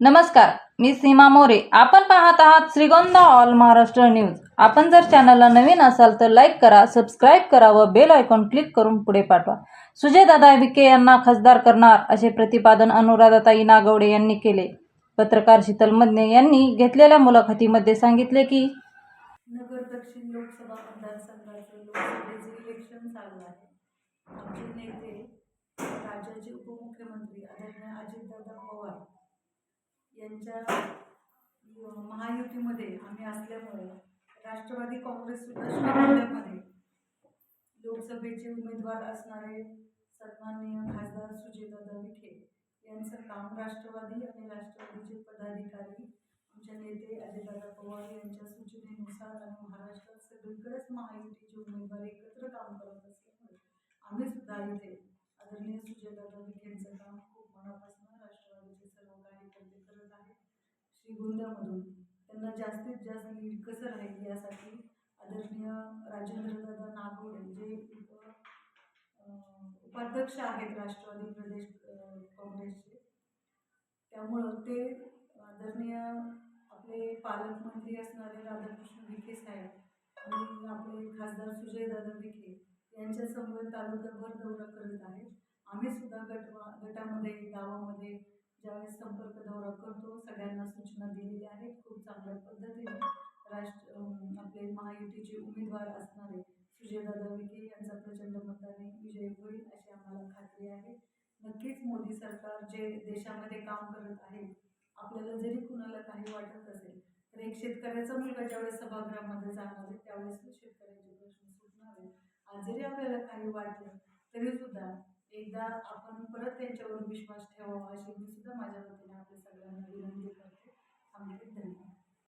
नमस्कार मी सीमा मोरे. आपण पाहत आहात श्रीगोंदा ऑल महाराष्ट्र न्यूज. आपण जर चॅनलला नवीन असाल तर लाईक करा सबस्क्राईब करा व बेल आयकॉन क्लिक करून पुढे पाठवा. सुजयदादा विखे यांना खासदार करणार असे प्रतिपादन अनुराधाताई नागवडे यांनी केले. पत्रकार शीतल मदने यांनी घेतलेल्या मुलाखतीमध्ये सांगितले की नगर दक्षिण लोकसभा मतदारसंघाचं लोकसभेचे इलेक्शन चालू आहे. आमचे नेते राज्याचे उपमुख्यमंत्री आदरणीय अजितदादा पवार यांच्या महायुतीमध्ये आम्ही असल्यामुळे राष्ट्रवादी काँग्रेस सुद्धा लोकसभेचे उमेदवार असणारे सन्माननीय खासदार सुजयदादा विखे यांचं काम राष्ट्रवादी आणि राष्ट्रवादीचे पदाधिकारी आमचे नेते अजितदादा पवार यांच्या सूचनेनुसार आणि महाराष्ट्रात सगळीकडेच महायुतीचे उमेदवार एकत्र काम करत असल्यामुळे आम्ही सुद्धा इथे आदरणीय सुजयदादा विखेंचं काम खूप मनापासून राष्ट्रवादीचे सर्व कार्यकर्ते करत आहेत श्रीगोंद्यामधून त्यांना जास्तीत जास्त लीड कसं राहील यासाठी आदरणीय राजेंद्रदादा नागवडे जे उप उपाध्यक्ष आहेत राष्ट्रवादी प्रदेश काँग्रेसचे. त्यामुळं ते आदरणीय आपले पालकमंत्री असणारे राधाकृष्ण विखे साहेब आणि आपले खासदार सुजयदादा विखे यांच्यासमोर तालुकाभर दौरा करत आहेत. आम्ही सुद्धा गटवा गटामध्ये गावामध्ये ज्यावेळेस संपर्क दौरा करतो सगळ्यांना सूचना दिलेल्या आहेत. खूप चांगल्या पद्धतीने राष्ट्र आपले महायुतीचे उमेदवार असणारे सुजयदादा विखे यांचा प्रचंड मताने विजय होईल अशी आम्हाला खात्री आहे. नक्कीच मोदी सरकार जे देशामध्ये काम करत आहे आपल्याला जरी कुणाला काही वाटत असेल तर एक शेतकऱ्याचा मुलगा ज्यावेळेस सभागृहामध्ये जाणार आहे त्यावेळेस शेतकऱ्याचे प्रश्न सुटणार आहे आज जरी आपल्याला काही वाटलं तरी सुद्धा एकदा आपण त्यांच्यावर विश्वास ठेवावा अशी मी सुद्धा माझ्या वतीने आपल्या सगळ्यांना विनंती करते. थांबते धन्यवाद.